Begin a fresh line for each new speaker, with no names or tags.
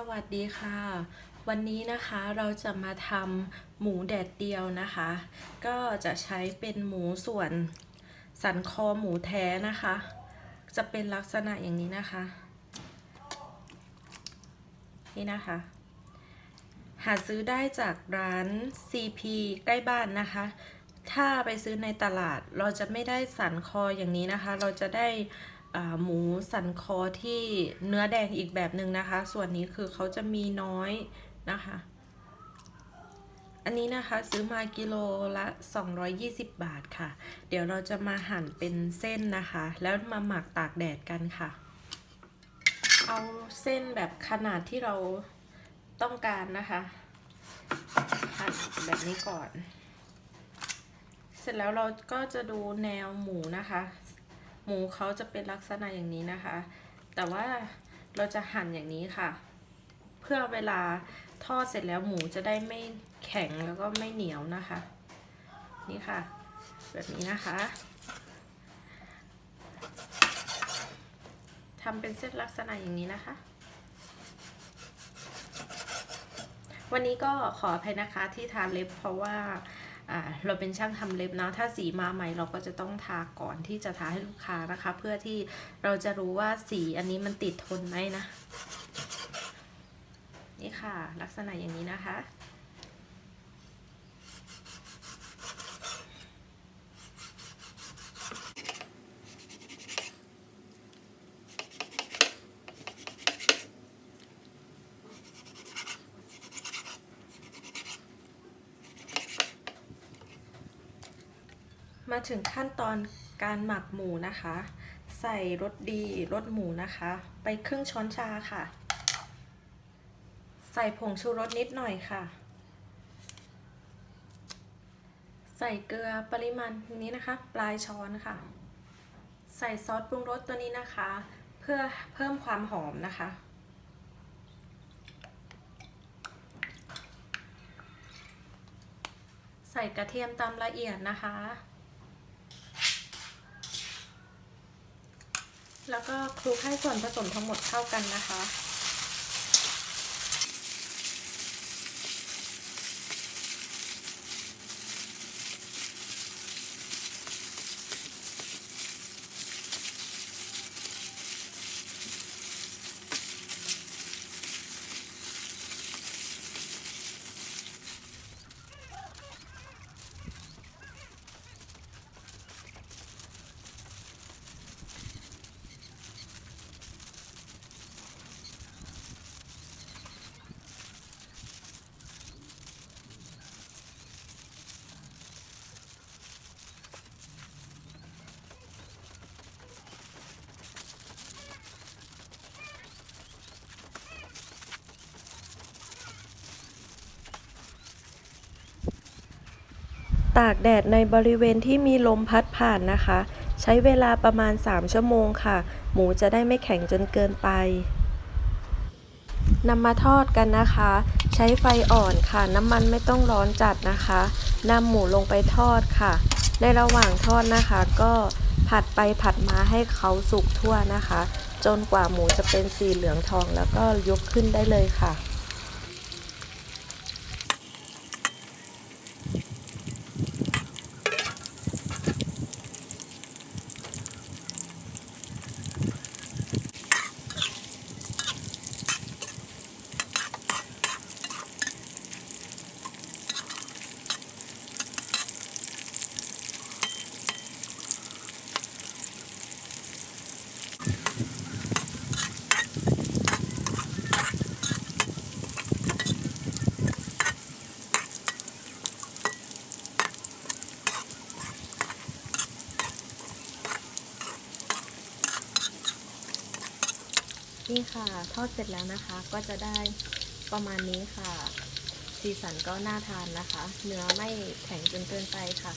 สวัสดีค่ะ วันนี้นะคะเราจะมาทำหมูแดดเดียวนะคะ ก็จะใช้เป็นหมูส่วนสันคอหมูแท้นะคะ จะเป็นลักษณะอย่างนี้นะคะ นี่นะคะ หาซื้อได้จากร้าน CP ใกล้บ้านนะคะ ถ้าไปซื้อในตลาดเราจะไม่ได้สันคออย่างนี้นะคะ เราจะได้ หมูสันคอที่เนื้อแดงอีกแบบหนึ่งนะคะ ส่วนนี้คือเขาจะมีน้อยนะคะ อันนี้นะคะซื้อมากิโลละ 220 บาทค่ะ เดี๋ยวเราจะมาหั่นเป็นเส้นนะคะ แล้วมาหมักตากแดดกันค่ะ เอาเส้นแบบขนาดที่เราต้องการนะคะหั่นแบบนี้ก่อน เสร็จแล้วเราก็จะดูแนวหมูนะคะ หมูเขาจะเป็นลักษณะอย่างนี้นะคะ แต่ว่าเราจะหั่นอย่างนี้ค่ะ เพื่อเวลาทอดเสร็จแล้วหมูจะได้ไม่แข็งแล้วก็ไม่เหนียวนะคะ นี่ค่ะ แบบนี้นะคะทำเป็นเส้นลักษณะอย่างนี้นะคะ วันนี้ก็ขออภัยนะคะที่ทานเล็บเพราะว่า เราเป็นช่างทำเล็บเนาะถ้าสีมาใหม่เราก็จะต้องทาก่อนที่จะทาให้ลูกค้านะคะ เพื่อที่เราจะรู้ว่าสีอันนี้มันติดทนไหมนะ นี่ค่ะ ลักษณะอย่างนี้นะคะ มาถึงขั้นตอนการหมักหมูนะคะ ใส่รสดีรสหมูนะคะ ไปครึ่งช้อนชาค่ะ ใส่ผงชูรสนิดหน่อยค่ะ ใส่เกลือปริมาณนี้นะคะ ปลายช้อนค่ะ ใส่ซอสปรุงรสตัวนี้นะคะ เพื่อเพิ่มความหอมนะคะใส่กระเทียมตามละเอียดนะคะ แล้วก็คลุกให้ส่วนผสมทั้งหมดเข้ากันนะคะ ตากแดดในบริเวณที่มีลมพัดผ่านนะคะ ใช้เวลาประมาณ 3 ชั่วโมงค่ะ หมูจะได้ไม่แข็งจนเกินไปนำมาทอดกันนะคะ ใช้ไฟอ่อนค่ะ น้ำมันไม่ต้องร้อนจัดนะคะนำหมูลงไปทอดค่ะ ในระหว่างทอดนะคะ ก็ผัดไปผัดมาให้เขาสุกทั่วนะคะ จนกว่าหมูจะเป็นสีเหลืองทองแล้วก็ยกขึ้นได้เลยค่ะ นี่ค่ะทอดเสร็จแล้วนะคะ ก็จะได้ประมาณนี้ค่ะ สีสันก็น่าทานนะคะ เนื้อไม่แข็งจนเกินไปค่ะ